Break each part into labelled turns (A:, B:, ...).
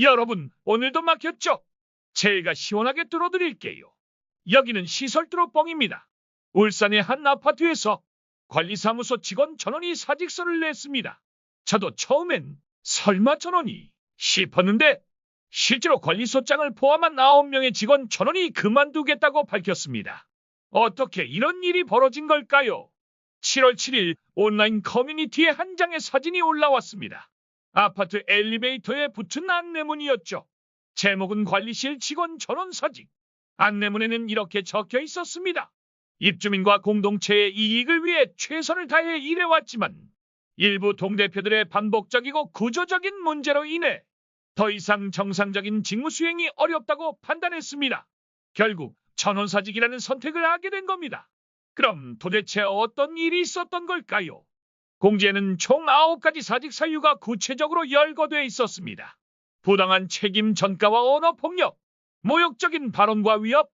A: 여러분, 오늘도 막혔죠? 제가 시원하게 뚫어드릴게요. 여기는 시설 뚫어뻥입니다. 울산의 한 아파트에서 관리사무소 직원 전원이 사직서를 냈습니다. 저도 처음엔 설마 전원이 싶었는데 실제로 관리소장을 포함한 9명의 직원 전원이 그만두겠다고 밝혔습니다. 어떻게 이런 일이 벌어진 걸까요? 7월 7일 온라인 커뮤니티에 한 장의 사진이 올라왔습니다. 아파트 엘리베이터에 붙은 안내문이었죠. 제목은 관리실 직원 전원 사직. 안내문에는 이렇게 적혀 있었습니다. 입주민과 공동체의 이익을 위해 최선을 다해 일해왔지만 일부 동대표들의 반복적이고 구조적인 문제로 인해 더 이상 정상적인 직무 수행이 어렵다고 판단했습니다. 결국 전원사직이라는 선택을 하게 된 겁니다. 그럼 도대체 어떤 일이 있었던 걸까요? 공지에는 총 9가지 사직 사유가 구체적으로 열거돼 있었습니다. 부당한 책임 전가와 언어 폭력, 모욕적인 발언과 위협,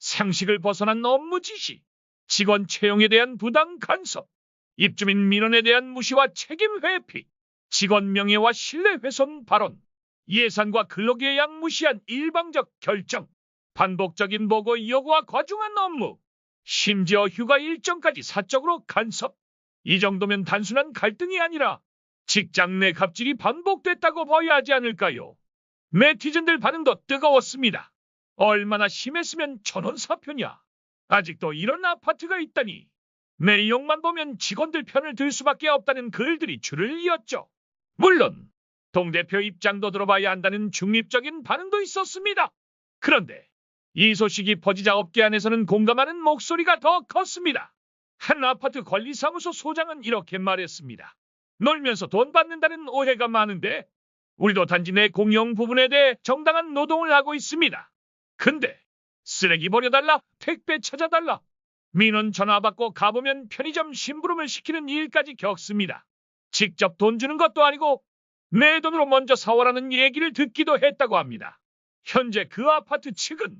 A: 상식을 벗어난 업무 지시, 직원 채용에 대한 부당 간섭, 입주민 민원에 대한 무시와 책임 회피, 직원 명예와 신뢰 훼손 발언, 예산과 근로계약 무시한 일방적 결정, 반복적인 보고 요구와 과중한 업무, 심지어 휴가 일정까지 사적으로 간섭. 이 정도면 단순한 갈등이 아니라 직장 내 갑질이 반복됐다고 봐야 하지 않을까요? 네티즌들 반응도 뜨거웠습니다. 얼마나 심했으면 전원 사표냐? 아직도 이런 아파트가 있다니. 내용만 보면 직원들 편을 들 수밖에 없다는 글들이 줄을 이었죠. 물론 동대표 입장도 들어봐야 한다는 중립적인 반응도 있었습니다. 그런데 이 소식이 퍼지자 업계 안에서는 공감하는 목소리가 더 컸습니다. 한 아파트 관리사무소 소장은 이렇게 말했습니다. 놀면서 돈 받는다는 오해가 많은데 우리도 단지 내 공용 부분에 대해 정당한 노동을 하고 있습니다. 근데 쓰레기 버려달라, 택배 찾아달라, 민원 전화 받고 가보면 편의점 심부름을 시키는 일까지 겪습니다. 직접 돈 주는 것도 아니고 내 돈으로 먼저 사와라는 얘기를 듣기도 했다고 합니다. 현재 그 아파트 측은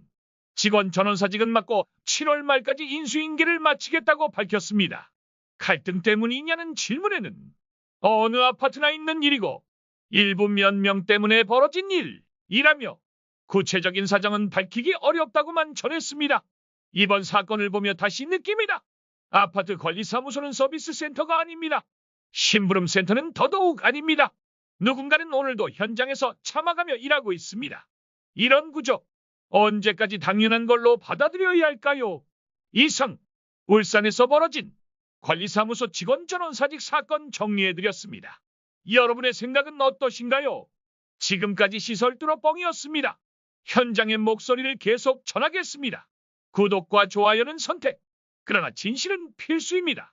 A: 직원 전원사직은 맞고 7월 말까지 인수인계를 마치겠다고 밝혔습니다. 갈등 때문이냐는 질문에는 어느 아파트나 있는 일이고 일부 몇 명 때문에 벌어진 일이라며 구체적인 사정은 밝히기 어렵다고만 전했습니다. 이번 사건을 보며 다시 느낍니다. 아파트 관리사무소는 서비스 센터가 아닙니다. 심부름 센터는 더더욱 아닙니다. 누군가는 오늘도 현장에서 참아가며 일하고 있습니다. 이런 구조 언제까지 당연한 걸로 받아들여야 할까요? 이상 울산에서 벌어진 관리사무소 직원 전원 사직 사건 정리해드렸습니다. 여러분의 생각은 어떠신가요? 지금까지 시설 뚫어 뻥이었습니다. 현장의 목소리를 계속 전하겠습니다. 구독과 좋아요는 선택. 그러나 진실은 필수입니다.